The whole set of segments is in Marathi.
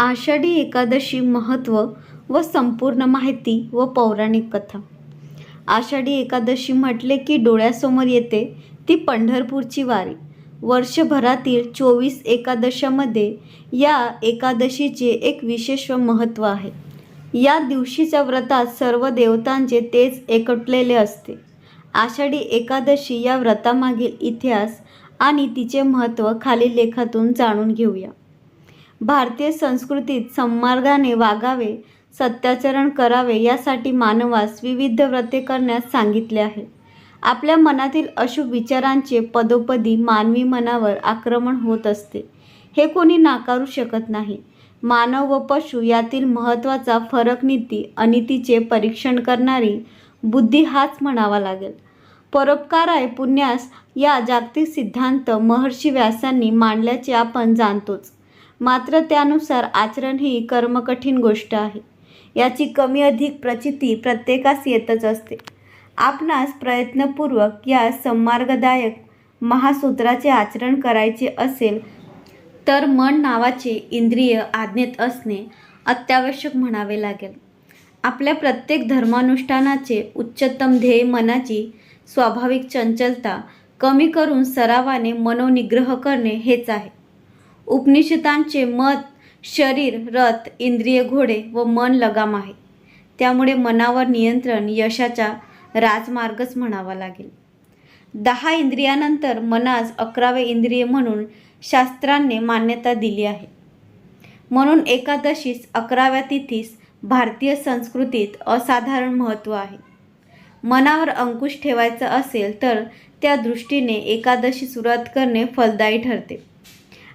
आषाढी एकादशी महत्त्व व संपूर्ण माहिती व पौराणिक कथा. आषाढी एकादशी म्हटले की डोळ्यासमोर येते ती पंढरपूरची वारी. वर्षभरातील चोवीस एकादशामध्ये या एकादशीचे एक विशेष महत्त्व आहे. या दिवशीच्या व्रतात सर्व देवतांचे तेज एकटलेले असते. आषाढी एकादशी या व्रतामागील इतिहास आणि तिचे महत्त्व खालील लेखातून जाणून घेऊया. भारतीय संस्कृतीत संमार्गाने वागावे सत्याचरण करावे यासाठी मानवास विविध व्रते करण्यास सांगितले आहे. आपल्या मनातील अशुभ विचारांचे पदोपदी मानवी मनावर आक्रमण होत असते. हे कोणी नाकारू शकत नाही. मानव व पशु यातील महत्त्वाचा फरक नीती अनितीचे परीक्षण करणारी बुद्धी हाच म्हणावा लागेल. परोपकाराय पुण्यास या जागतिक सिद्धांत महर्षी व्यासांनी मांडल्याचे आपण जाणतोच. मात्र त्यानुसार आचरण ही कर्मकठीण गोष्ट आहे. याची कमी अधिक प्रचिती प्रत्येकास येतच असते. आपणास प्रयत्नपूर्वक या संमार्गदायक महासूत्राचे आचरण करायचे असेल तर मन नावाचे इंद्रिय आज्ञेत असणे अत्यावश्यक म्हणावे लागेल. आपल्या प्रत्येक धर्मानुष्ठानाचे उच्चतम ध्येय मनाची स्वाभाविक चंचलता कमी करून सरावाने मनोनिग्रह करणे हेच आहे. उपनिषदांचे मत शरीर रथ इंद्रिय घोडे व मन लगाम आहे. त्यामुळे मनावर नियंत्रण यशाचा राजमार्गच म्हणावा लागेल. दहा इंद्रियानंतर मनास अकरावे इंद्रिय म्हणून शास्त्रांनी मान्यता दिली आहे. म्हणून एकादशीस अकराव्या तिथीस भारतीय संस्कृतीत असाधारण महत्त्व आहे. मनावर अंकुश ठेवायचं असेल तर त्या दृष्टीने एकादशी सुरुवात करणे फलदायी ठरते.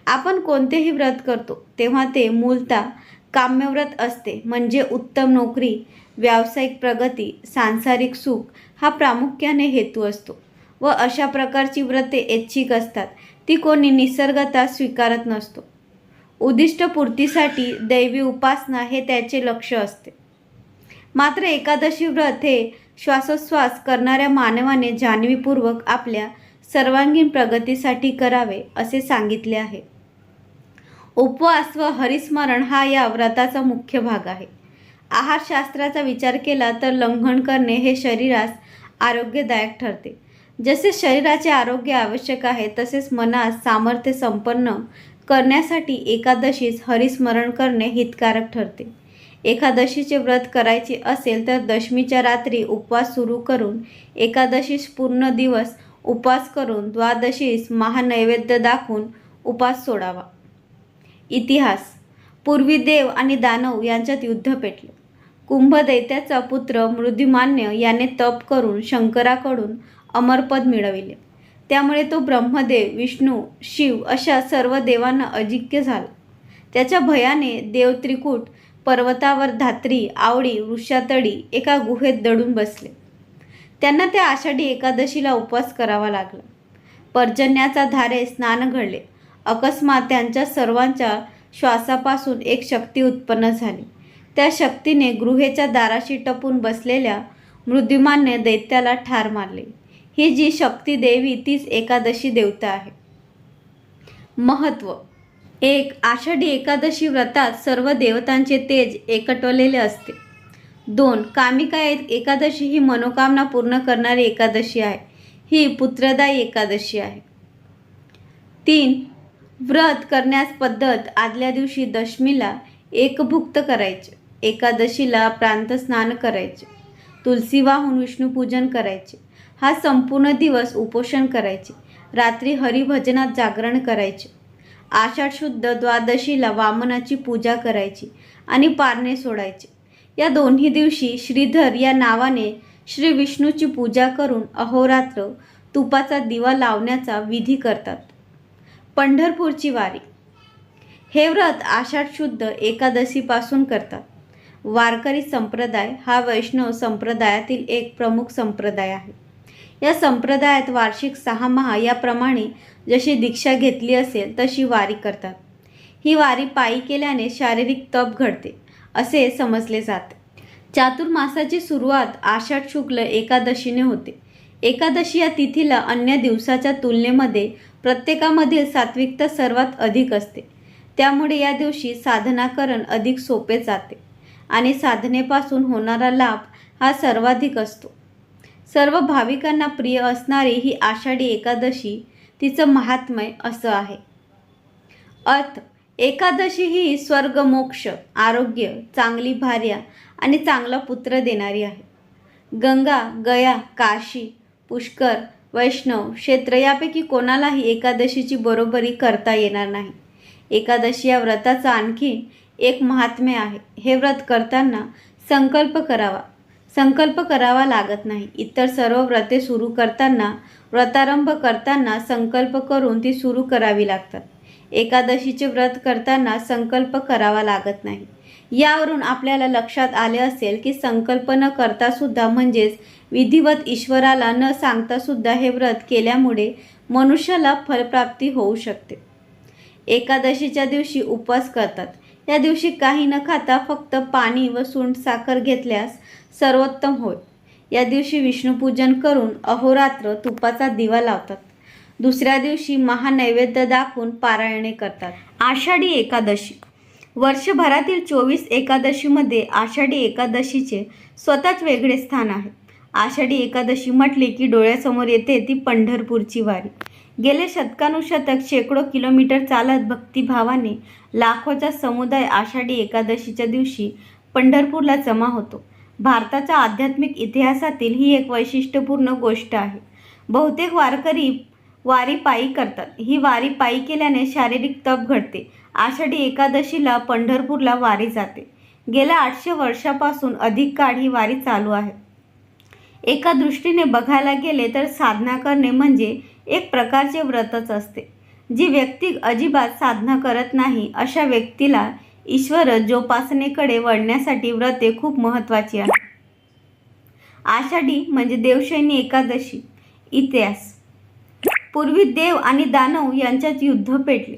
आपण कोणतेही व्रत करतो तेव्हा ते मूलतः काम्यव्रत असते. म्हणजे उत्तम नोकरी व्यावसायिक प्रगती सांसारिक सुख हा प्रामुख्याने हेतू असतो. व अशा प्रकारची व्रते ऐच्छिक असतात. ती कोणी निसर्गता स्वीकारत नसतो. उद्दिष्टपूर्तीसाठी दैवी उपासना हे त्याचे लक्ष असते. मात्र एकादशी व्रत हे श्वासोच्छ्वास करणाऱ्या मानवाने जाणवीपूर्वक आपल्या सर्वांगीण प्रगतीसाठी करावे असे सांगितले आहे. उपवास व हरिस्मरण हा या व्रताचा मुख्य भाग आहे. आहारशास्त्राचा विचार केला तर लंघन करणे हे शरीरास आरोग्यदायक ठरते. जसे शरीराचे आरोग्य आवश्यक आहे तसेच मनास सामर्थ्य संपन्न करण्यासाठी एकादशीस हरिस्मरण करणे हितकारक ठरते. एकादशीचे व्रत करायचे असेल तर दशमीच्या रात्री उपवास सुरू करून एकादशीस पूर्ण दिवस उपवास करून द्वादशीस महानैवेद्य दाखवून उपास सोडावा. इतिहास पूर्वी देव आणि दानव यांच्यात युद्ध पेटले. कुंभदैत्याचा पुत्र मृद्युमान्य याने तप करून शंकराकडून अमरपद मिळविले. त्यामुळे तो ब्रह्मदेव विष्णू शिव अशा सर्व देवांना अजिक्य झाला. त्याच्या भयाने देव त्रिकूट पर्वतावर धात्री आवडी वृक्षातडी एका गुहेत दडून बसले. त्यांना त्या आषाढी एकादशीला उपवास करावा लागला. पर्जन्याचा धारे स्नान घडले. अकस्मात त्यांच्या सर्वांच्या श्वासापासून एक शक्ती उत्पन्न झाली. त्या शक्तीने गृहेच्या दाराशी टपून बसलेल्या मृद्युमान्य दैत्याला ठार मारले. ही जी शक्ती देवी तीच एकादशी देवता आहे. महत्त्व एक आषाढी एकादशी व्रतात सर्व देवतांचे तेज एकटवलेले असते. दोन कामिका एक एकादशी ही मनोकामना पूर्ण करणारी एकादशी आहे. ही पुत्रदायी एकादशी आहे. तीन व्रत करण्यास पद्धत आदल्या दिवशी दशमीला एकभुक्त करायचे. एकादशीला प्रांतस्नान करायचे. तुलसी वाहून विष्णूपूजन करायचे. हा संपूर्ण दिवस उपोषण करायचे. रात्री हरिभजनात जागरण करायचे. आषाढ शुद्ध द्वादशीला वामनाची पूजा करायची आणि पारणे सोडायचे. या दोन्ही दिवशी श्रीधर या नावाने श्री विष्णूची पूजा करून अहोरात्र तुपाचा दिवा लावण्याचा विधी करतात. पंढरपूरची वारी. हे व्रत आषाढ शुद्ध एकादशीपासून करतात. वारकरी संप्रदाय हा वैष्णव संप्रदायातील एक प्रमुख संप्रदाय आहे. या संप्रदायात वार्षिक सहा महा याप्रमाणे जशी दीक्षा घेतली असेल तशी वारी करतात. ही वारी पायी केल्याने शारीरिक तप घडते असे समजले जाते. चातुर्मासाची सुरुवात आषाढ शुक्ल एकादशीने होते. एकादशी या तिथीला अन्य दिवसाच्या तुलनेमध्ये प्रत्येकामधील सात्विकता सर्वात अधिक असते. त्यामुळे या दिवशी साधनाकरण अधिक सोपे जाते आणि साधनेपासून होणारा लाभ हा सर्वाधिक असतो. सर्व भाविकांना प्रिय असणारी ही आषाढी एकादशी तिचं महात्म्य असं आहे. अर्थ एकादशी ही स्वर्ग मोक्ष आरोग्य चांगली भार्या आणि चांगला पुत्र देणारी आहे. गंगा गया काशी पुष्कर वैष्णव क्षेत्र यापैकी कोणालाही एकादशीची बरोबरी करता येणार नाही. एकादशी या व्रताचं आणखी एक महात्म्य आहे. हे व्रत करताना संकल्प करावा. संकल्प करावा लागत नाही. इतर सर्व व्रते सुरू करताना व्रतारंभ करताना संकल्प करून ती सुरू करावी लागतात. एकादशीचे व्रत करताना संकल्प करावा लागत नाही. यावरून आपल्याला लक्षात आले असेल की संकल्प न करतासुद्धा म्हणजेच विधिवत ईश्वराला न सांगतासुद्धा हे व्रत केल्यामुळे मनुष्याला फलप्राप्ती होऊ शकते. एकादशीच्या दिवशी उपवास करतात. या दिवशी काही न खाता फक्त पाणी व सुंठ साखर घेतल्यास सर्वोत्तम होय. या दिवशी विष्णुपूजन करून अहोरात्र तुपाचा दिवा लावतात. दुसऱ्या दिवशी महानैवेद्य दाखवून पारायणे करतात. आषाढी एकादशी. वर्षभरातील चोवीस एकादशीमध्ये आषाढी एकादशीचे स्वतःच वेगळे स्थान आहे. आषाढी एकादशी म्हटली की डोळ्यासमोर येते ती पंढरपूरची वारी. गेले शतकानुशतक शेकडो किलोमीटर चालत भक्तिभावाने लाखोचा समुदाय आषाढी एकादशीच्या दिवशी पंढरपूरला जमा होतो. भारताच्या आध्यात्मिक इतिहासातील ही एक वैशिष्ट्यपूर्ण गोष्ट आहे. बहुतेक वारकरी वारी पायी करतात. ही वारी पायी केल्याने शारीरिक तप घडते. आषाढी एकादशीला पंढरपूरला वारी जाते. गेल्या आठशे वर्षापासून अधिक काळ ही वारी चालू आहे. एका दृष्टीने बघायला गेले तर साधना करणे म्हणजे एक प्रकारचे व्रतच असते. जी व्यक्ती अजिबात साधना करत नाही अशा व्यक्तीला ईश्वर जोपासनेकडे वळण्यासाठी व्रते खूप महत्त्वाची आहे आषाढी म्हणजे देवशैनी एकादशी इतिहास. पूर्वी देव आणि दानव यांच्यात युद्ध पेटले.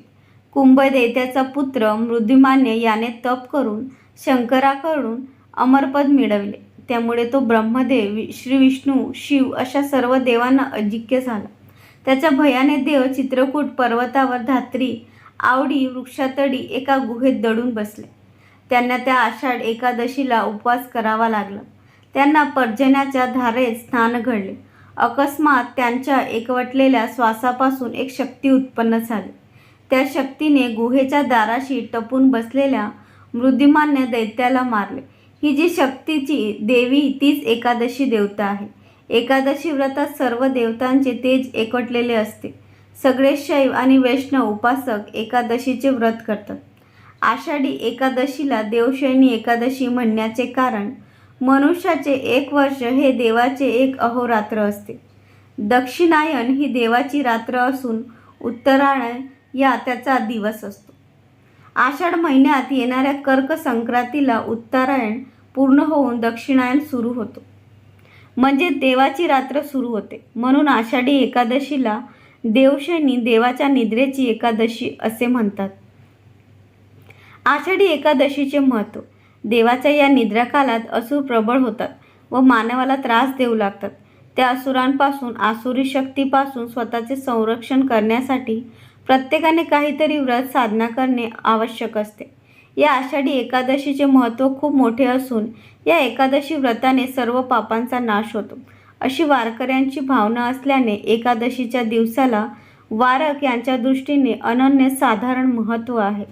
कुंभदेत्याचा पुत्र मृद्युमान्य याने तप करून शंकराकडून अमरपद मिळवले. त्यामुळे तो ब्रह्मदेव श्री विष्णू शिव अशा सर्व देवांना अजिक्य झाला. त्याच्या भयाने देव चित्रकूट पर्वतावर धात्री आवडी वृक्षातडी एका गुहेत दडून बसले. त्यांना त्या आषाढ एकादशीला उपवास करावा लागला. त्यांना पर्जन्याच्या धारेत स्नान घडले. अकस्मात त्यांच्या एकवटलेल्या श्वासापासून एक शक्ती उत्पन्न झाली. त्या शक्तीने गुहेच्या दाराशी टपून बसलेल्या मृद्युमान्य दैत्याला मारले. ही जी शक्तीची देवी तीच एकादशी देवता आहे. एकादशी व्रतात सर्व देवतांचे तेज एकवटलेले असते. सगळे शैव आणि वैष्णव उपासक एकादशीचे व्रत करतात. आषाढी एकादशीला देवशैनी एकादशी म्हणण्याचे कारण मनुष्याचे एक वर्ष हे देवाचे एक अहोरात्र असते. दक्षिणायन ही देवाची रात्र असून उत्तरायण या त्याचा दिवस असतो. आषाढ महिन्यात येणाऱ्या कर्क संक्रांतीला उत्तरायण पूर्ण होऊन दक्षिणायन सुरू होतो. म्हणजे देवाची रात्र सुरू होते. म्हणून आषाढी एकादशीला देवशैनी देवाच्या निद्रेची एकादशी असे म्हणतात. आषाढी एकादशीचे महत्त्व देवाच्या या निद्राकालात असुर प्रबळ होतात व मानवाला त्रास देऊ लागतात. त्या असुरांपासून आसुरी शक्तीपासून स्वतःचे संरक्षण करण्यासाठी प्रत्येकाने काहीतरी व्रत साधना करणे आवश्यक असते. या आषाढी एकादशीचे महत्त्व खूप मोठे असून या एकादशी व्रताने सर्व पापांचा नाश होतो. अशी वारकऱ्यांची भावना असल्याने एकादशीच्या दिवसाला वारक यांच्या दृष्टीने अनन्य साधारण महत्त्व आहे.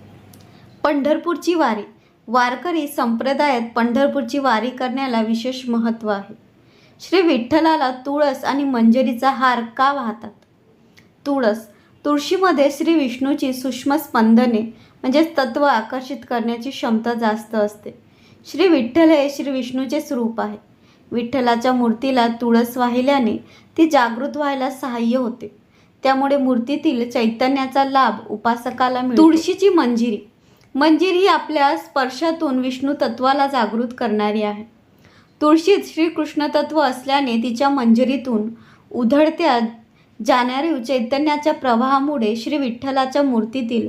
पंढरपूरची वारी. वारकरी संप्रदायात पंढरपूरची वारी करण्याला विशेष महत्त्व आहे. श्री विठ्ठलाला तुळस आणि मंजरीचा हार का वाहतात? तुळस. तुळशीमध्ये श्री विष्णूची सूक्ष्म स्पंदने म्हणजेच तत्व आकर्षित करण्याची क्षमता जास्त असते. श्री विठ्ठल हे श्री विष्णूचे स्वरूप आहे. विठ्ठलाच्या मूर्तीला तुळस वाहिल्याने ती जागृत व्हायला सहाय्य होते. त्यामुळे मूर्तीतील चैतन्याचा लाभ उपासकाला मिळतो. तुळशीची मंजिरी. मंजिरी ही आपल्या स्पर्शातून विष्णू तत्वाला जागृत करणारी आहे. तुळशीत श्रीकृष्ण तत्व असल्याने तिच्या मंजिरीतून उधळत्या जाणाऱ्या चैतन्याच्या प्रवाहामुळे श्री विठ्ठलाच्या मूर्तीतील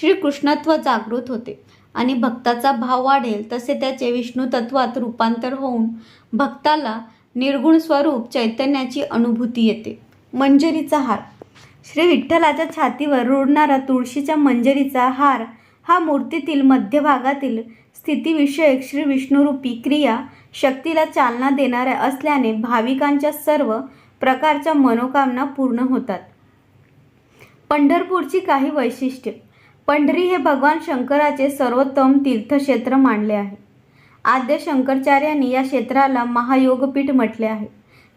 श्रीकृष्णत्व जागृत होते आणि भक्ताचा भाव वाढेल तसे त्याचे विष्णू तत्वात रूपांतर होऊन भक्ताला निर्गुण स्वरूप चैतन्याची अनुभूती येते. मंजरीचा हार. श्री विठ्ठलाच्या छातीवर रुळणारा तुळशीच्या मंजरीचा हार हा मूर्तीतील मध्यभागातील स्थितीविषयक श्री विष्णुरूपी क्रिया शक्तीला चालना देणाऱ्या असल्याने भाविकांच्या सर्व प्रकारच्या मनोकामना पूर्ण होतात. पंढरपूरची काही वैशिष्ट्ये. पंढरी हे भगवान शंकराचे सर्वोत्तम तीर्थक्षेत्र मानले आहे. आद्य शंकराचार्यांनी या क्षेत्राला महायोगपीठ म्हटले आहे.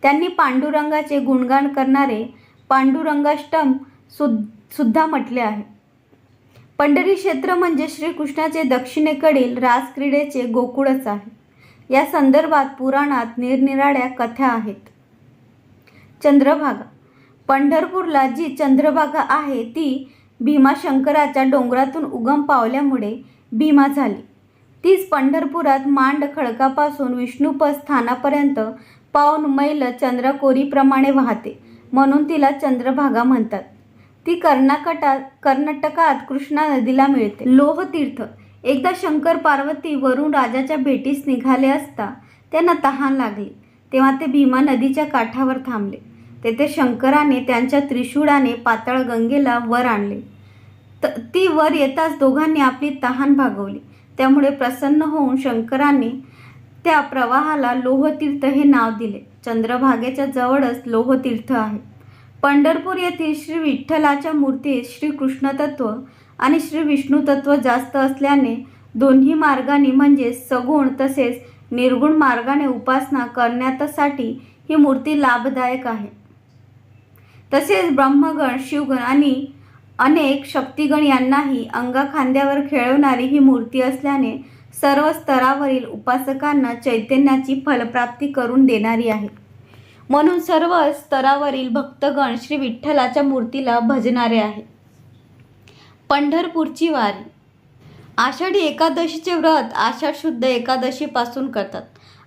त्यांनी पांडुरंगाचे गुणगान करणारे पांडुरंगाष्टम सुद सुद्धा म्हटले आहे. पंढरी क्षेत्र म्हणजे श्रीकृष्णाचे दक्षिणेकडील रासक्रीडेचे गोकुळच आहे. या संदर्भात पुराणात निरनिराळ्या कथा आहेत. चंद्रभागा. पंढरपूरला जी चंद्रभागा आहे ती भीमाशंकराच्या डोंगरातून उगम पावल्यामुळे भीमा झाली. तीच पंढरपुरात मांड खडकापासून विष्णुपद स्थानापर्यंत पाऊन मैल चंद्रकोरीप्रमाणे वाहते म्हणून तिला चंद्रभागा म्हणतात. ती कर्नाटकात कर्नाटकात कृष्णा नदीला मिळते. लोहतीर्थ. एकदा शंकर पार्वती वरून राजाच्या भेटीस निघाले असता त्यांना तहान लागली तेव्हा ते भीमा नदीच्या काठावर थांबले. तेथे शंकराने त्यांच्या त्रिशूळाने पाताळ गंगेला वर आणले. त ती वर येताच दोघांनी आपली तहान भागवली. त्यामुळे प्रसन्न होऊन शंकराने त्या प्रवाहाला लोहतीर्थ हे नाव दिले. चंद्रभागेच्या जवळच लोहतीर्थ आहे. पंढरपूर येथील श्री विठ्ठलाच्या मूर्तीत श्री कृष्णतत्व आणि श्री विष्णुतत्व जास्त असल्याने दोन्ही मार्गाने म्हणजे सगुण तसेच निर्गुण मार्गाने उपासना करण्यासाठी ही मूर्ती लाभदायक आहे. तसेच ब्रह्मगण शिवगण आणि अनेक शक्तिगण यांनाही अंगाखांद्यावर खेळवणारी ही मूर्ती असल्याने सर्व स्तरावरील उपासकांना चैतन्याची फलप्राप्ती करून देणारी आहे. म्हणून सर्व स्तरावरील भक्तगण श्री विठ्ठलाच्या मूर्तीला भजणारे आहे. पंढरपूरची वारी. आषाढी एकादशीचे व्रत आषाढ शुद्ध एकादशीपासून करतात.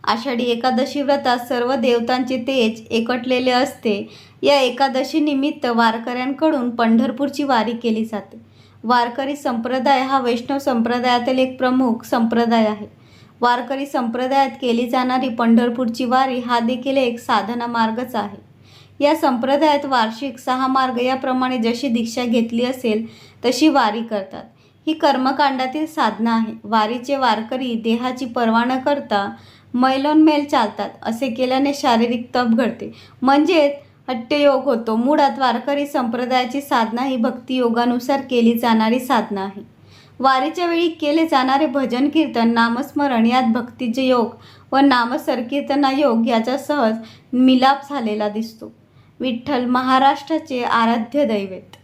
आषाढी एकादशी व्रतात सर्व देवतांचे तेज एकटलेले असते. या एकादशीनिमित्त वारकऱ्यांकडून पंढरपूरची वारी केली जाते. वारकरी संप्रदाय हा वैष्णव संप्रदायातील एक प्रमुख संप्रदाय आहे. वारकरी संप्रदायात केली जाणारी पंढरपूरची वारी हा देखील एक साधना मार्गच आहे. या संप्रदायात वार्षिक सहा मार्ग याप्रमाणे जशी दीक्षा घेतली असेल तशी वारी करतात. ही कर्मकांडातील साधना आहे. वारीचे वारकरी देहाची पर्वा न करता मैलोनमेल चालतात असे केल्याने शारीरिक तप घडते. म्हणजेच हट्टयोग होतो. मुळात वारकरी संप्रदायाची साधना ही भक्तियोगानुसार केली जाणारी साधना आहे. वारीच्या वेळी केले जाणारे भजन कीर्तन नामस्मरण यात भक्तीचे योग व नामसंकीर्तना योग याचा सहज मिलाप झालेला दिसतो. विठ्ठल महाराष्ट्राचे आराध्य दैवत.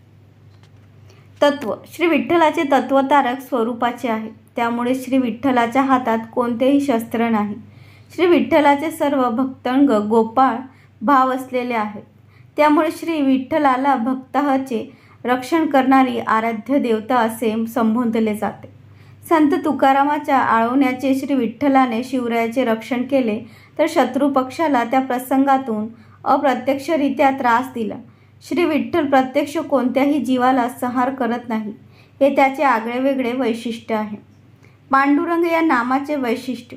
तत्व. श्री विठ्ठलाचे तत्वतारक स्वरूपाचे आहे. त्यामुळे श्री विठ्ठलाच्या हातात कोणतेही शस्त्र नाही. श्री विठ्ठलाचे सर्व भक्तंग गोपाळ भाव असलेले आहेत. त्यामुळे श्री विठ्ठलाला भक्ताचे रक्षण करणारी आराध्य देवता असे संबोधले जाते. संत तुकारामाच्या आळवण्याचे श्री विठ्ठलाने शिवरायाचे रक्षण केले तर शत्रू पक्षाला त्या प्रसंगातून अप्रत्यक्षरित्या त्रास दिला. श्री विठ्ठल प्रत्यक्ष कोणत्याही जीवाला संहार करत नाही हे त्याचे आगळेवेगळे वैशिष्ट्य आहे. पांडुरंग या नामाचे वैशिष्ट्य.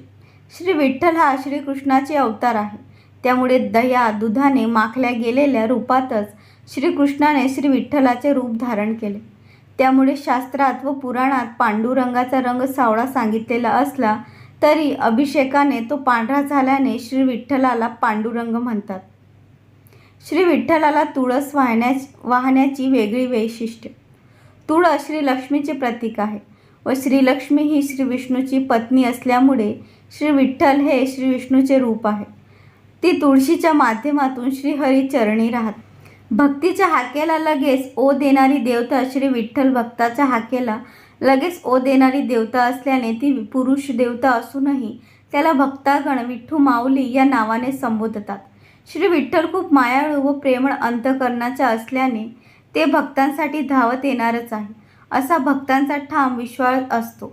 श्री विठ्ठल हा श्रीकृष्णाचे अवतार आहे. त्यामुळे दया दुधाने माखल्या गेलेल्या रूपातच श्रीकृष्णाने श्री विठ्ठलाचे रूप धारण केले. त्यामुळे शास्त्रात व पुराणात पांडुरंगाचा रंग सावळा सांगितलेला असला तरी अभिषेकाने तो पांढरा झाल्याने श्री विठ्ठलाला पांडुरंग म्हणतात. श्री विठ्ठलाला तुळस वाहण्या वाहण्याची वेगळी वैशिष्ट्य. तुळस श्री लक्ष्मीचे प्रतीक आहे व श्रीलक्ष्मी ही श्री विष्णूची पत्नी असल्यामुळे श्री विठ्ठल हे श्री विष्णूचे रूप आहे. ती तुळशीच्या माध्यमातून श्रीहरी चरणी राहत. भक्तीच्या हाकेला लगेच ओ देणारी देवता श्री विठ्ठल भक्ताच्या हाकेला लगेच ओ देणारी देवता असल्याने ती पुरुष देवता असूनही त्याला भक्तागण विठ्ठू माऊली या नावाने संबोधतात. श्री विठ्ठल खूप मायाळू व प्रेमळ अंतकरणाच्या असल्याने ते भक्तांसाठी धावत येणारच आहे असा भक्तांचा ठाम विश्वास असतो.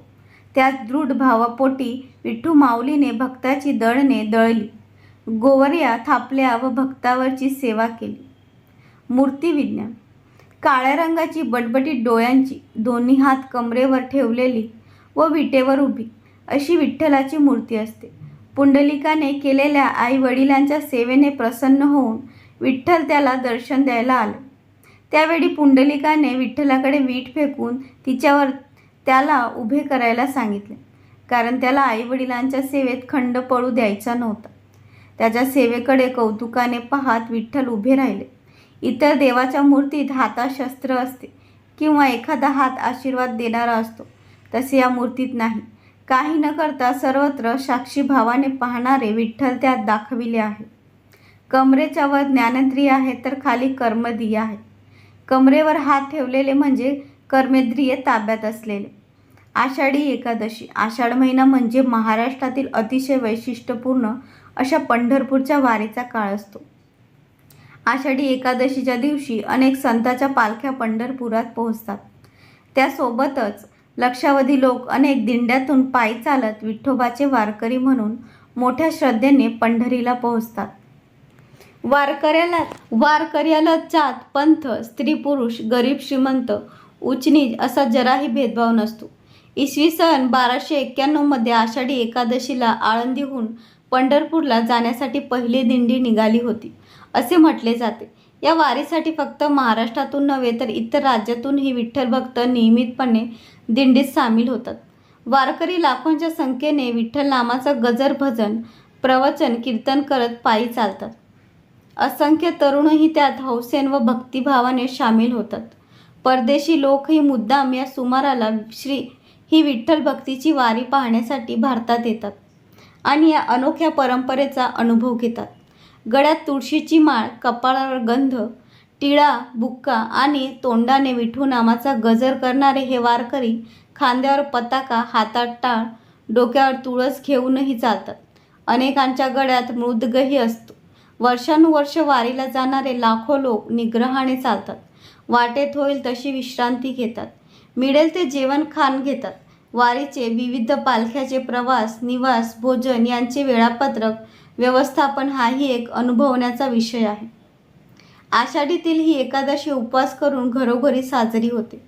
त्याच दृढ भावापोटी विठ्ठू माऊलीने भक्ताची दळणे दळली. गोवर्या थापल्या व भक्तावरची सेवा केली. मूर्ती विज्ञान काळ्या रंगाची बटबटीत डोळ्यांची दोन्ही हात कमरेवर ठेवलेली व विटेवर उभी अशी विठ्ठलाची मूर्ती असते. पुंडलिकाने केलेल्या आई वडिलांच्या सेवेने प्रसन्न होऊन विठ्ठल त्याला दर्शन द्यायला आले. त्यावेळी पुंडलिकाने विठ्ठलाकडे वीट फेकून तिच्यावर त्याला उभे करायला सांगितले. कारण त्याला आईवडिलांच्या सेवेत खंड पडू द्यायचा नव्हता. त्याच्या सेवेकडे कौतुकाने पाहत विठ्ठल उभे राहिले. इतर देवाच्या मूर्तीत हातात शस्त्र असते किंवा एखादा हात आशीर्वाद देणारा असतो तसे या मूर्तीत नाही. काही न करता सर्वत्र साक्षी भावाने पाहणारे विठ्ठल त्यात दाखविले आहे. कमरेच्या वर ज्ञानेंद्रिय आहे तर खाली कर्मद्रिय आहे. कमरेवर हात ठेवलेले म्हणजे कर्मेंद्रिय ताब्यात असलेले. आषाढी एकादशी आषाढ महिना म्हणजे महाराष्ट्रातील अतिशय वैशिष्ट्यपूर्ण अशा पंढरपूरच्या वारीचा काळ असतो. आषाढी एकादशीच्या दिवशी अनेक संतांच्या पालख्या पंढरपुरात पोहोचतात. त्यासोबतच लक्षावधी लोक अनेक दिंड्यातून पायी चालत विठोबाचे वारकरी म्हणून मोठ्या श्रद्धेने पंढरीला पोहोचतात. वारकऱ्याला वारकऱ्याला जात पंथ स्त्री पुरुष गरीब श्रीमंत उचनीज असा जराही भेदभाव नसतो. इसवी सन बाराशे एक्क्याण्णवमध्ये आषाढी एकादशीला आळंदीहून पंढरपूरला जाण्यासाठी पहिली दिंडी निघाली होती असे म्हटले जाते. या वारीसाठी फक्त महाराष्ट्रातून नव्हे तर इतर राज्यातूनही विठ्ठल भक्त नियमितपणे दिंडीत सामील होतात. वारकरी लाखोंच्या संख्येने विठ्ठल नामाचं गजर भजन प्रवचन कीर्तन करत पायी चालतात. असंख्य तरुणही त्यात हौसेन व भक्तिभावाने सामील होतात. परदेशी लोकही मुद्दाम या सुमाराला श्री ही विठ्ठल भक्तीची वारी पाहण्यासाठी भारतात येतात. आणि या अनोख्या परंपरेचा अनुभव घेतात. गळ्यात तुळशीची माळ कपाळावर गंध टिळा बुक्का आणि तोंडाने विठू नामाचा गजर करणारे हे वारकरी खांद्यावर पताका हातात टाळ डोक्यावर तुळस घेऊनही चालतात अनेकांच्या गळ्यात मृदगही असतो. वर्षानुवर्ष वारीला जाणारे लाखो लोक निग्रहाने चालतात. वाटेत होईल तशी विश्रांती घेतात. मिळेल ते जेवण खाण घेतात. वारीचे विविध पालख्याचे प्रवास निवास भोजन यांचे वेळापत्रक व्यवस्थापन हाही एक अनुभवण्याचा विषय आहे. आषाढीतील ही एकादशी उपवास करून घरोघरी साजरी होते.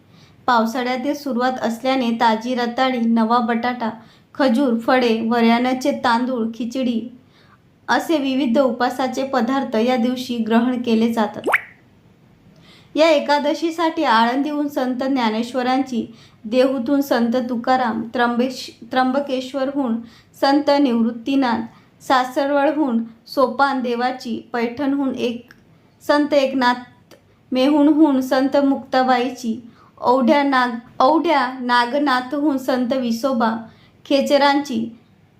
पावसाळ्यातील सुरुवात असल्याने ताजी रताळी नवा बटाटा खजूर फळे वऱ्यानाचे तांदूळ खिचडी असे विविध उपासाचे पदार्थ या दिवशी ग्रहण केले जातात. या एकादशीसाठी आळंदीहून संत ज्ञानेश्वरांची देहूतून संत तुकाराम त्र्यंबेश त्र्यंबकेश्वरहून संत निवृत्तीनाथ सासरवळहून सोपान देवाची पैठणहून एक संत एकनाथ मेहूणहून संत मुक्ताबाईची औढ्या नाग औढ्या नागनाथहून संत विसोबा खेचरांची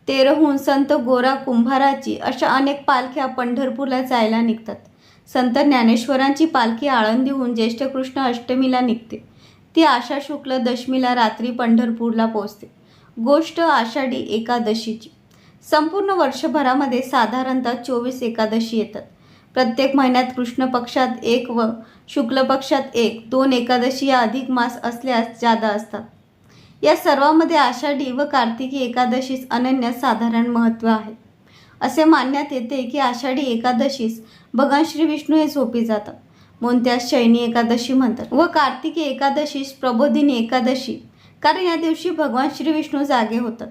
तेरहून संत गोरा कुंभाराची अशा अनेक पालख्या पंढरपूरला जायला निघतात. संत ज्ञानेश्वरांची पालखी आळंदीहून ज्येष्ठ कृष्ण अष्टमीला निघते. ती आषाढ शुक्ल दशमीला रात्री पंढरपूरला पोहोचते. गोष्ट आषाढी एकादशीची. संपूर्ण वर्षभरामध्ये साधारणतः चोवीस एकादशी येतात. प्रत्येक महिन्यात कृष्ण पक्षात एक व शुक्ल पक्षात एक दोन एकादशी या अधिक मास असल्यास जादा असतात. या सर्वांमध्ये आषाढी व कार्तिकी एकादशीस अनन्य साधारण महत्त्व आहे. असे मानण्यात येते की आषाढी एकादशीस भगवान श्री विष्णू हे झोपी जातात. म्हणून त्यास शयनी एकादशी म्हणतात? व कार्तिकी एकादशीस प्रबोधिनी एकादशी. कारण या दिवशी भगवान श्री विष्णू जागे होतात.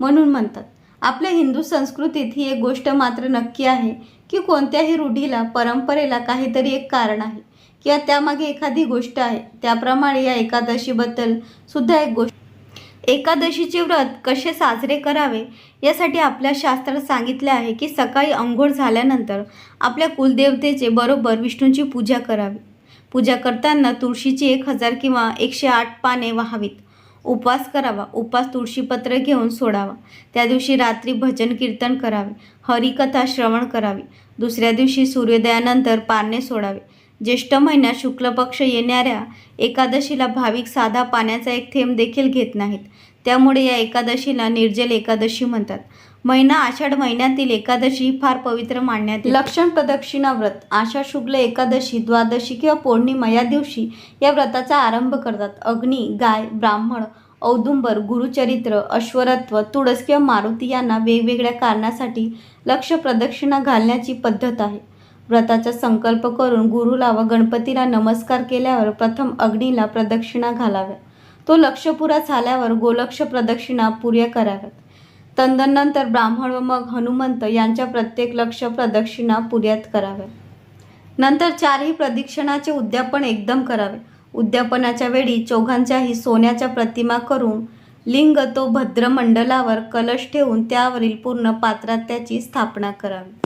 म्हणून म्हणतात आपल्या हिंदू संस्कृतीत ही एक गोष्ट मात्र नक्की आहे की कोणत्याही रूढीला परंपरेला काहीतरी एक कारण आहे. किंवा त्यामागे एखादी गोष्ट आहे. त्याप्रमाणे या एकादशीबद्दल सुद्धा एक गोष्ट एकादशीचे व्रत कसे साजरे करावे यासाठी आपल्या शास्त्रात सांगितले आहे की सकाळी अंघोळ झाल्यानंतर आपल्या कुलदेवतेचे बरोबर विष्णूची पूजा करावी. पूजा करताना तुळशीची एक हजार किंवा एकशे आठ पाने व्हावीत. उपवास करावा. उपवास तुळशीपत्र घेऊन सोडावा. त्या दिवशी रात्री भजन कीर्तन करावे. हरिकथा श्रवण करावी. दुसऱ्या दिवशी सूर्योदयानंतर पारणे सोडावे. ज्येष्ठ महिन्यात शुक्ल पक्ष येणाऱ्या एकादशीला भाविक साधा पाण्याचा एक थेंब देखील घेत नाहीत. त्यामुळे या एकादशीला निर्जल एकादशी म्हणतात. महिना आषाढ महिन्यातील एकादशी फार पवित्र मानण्यात लक्षण प्रदक्षिणा व्रत आषाढ शुक्ल एकादशी द्वादशी किंवा पौर्णिमा या दिवशी या व्रताचा आरंभ करतात. अग्नी गाय ब्राह्मण औदुंबर गुरुचरित्र अश्वरत्व तुळस किंवा मारुती यांना वेगवेगळ्या कारणासाठी लक्ष प्रदक्षिणा घालण्याची पद्धत आहे. व्रताचा संकल्प करून गुरुला व गणपतीला नमस्कार केल्यावर प्रथम अग्नीला प्रदक्षिणा घालाव्या. तो लक्षपुरा झाल्यावर गोलक्ष प्रदक्षिणा पुऱ्या कराव्यात. तंदनंतर ब्राह्मण व मग हनुमंत यांच्या प्रत्येक लक्ष प्रदक्षिणा पुऱ्यात कराव्या. नंतर चारही प्रदक्षिणाचे उद्यापन एकदम करावे. उद्यापनाच्या वेळी चौघांच्याही सोन्याच्या प्रतिमा करून लिंग तो भद्रमंडलावर कलश ठेवून त्यावरील पूर्ण पात्रात त्याची स्थापना करावी.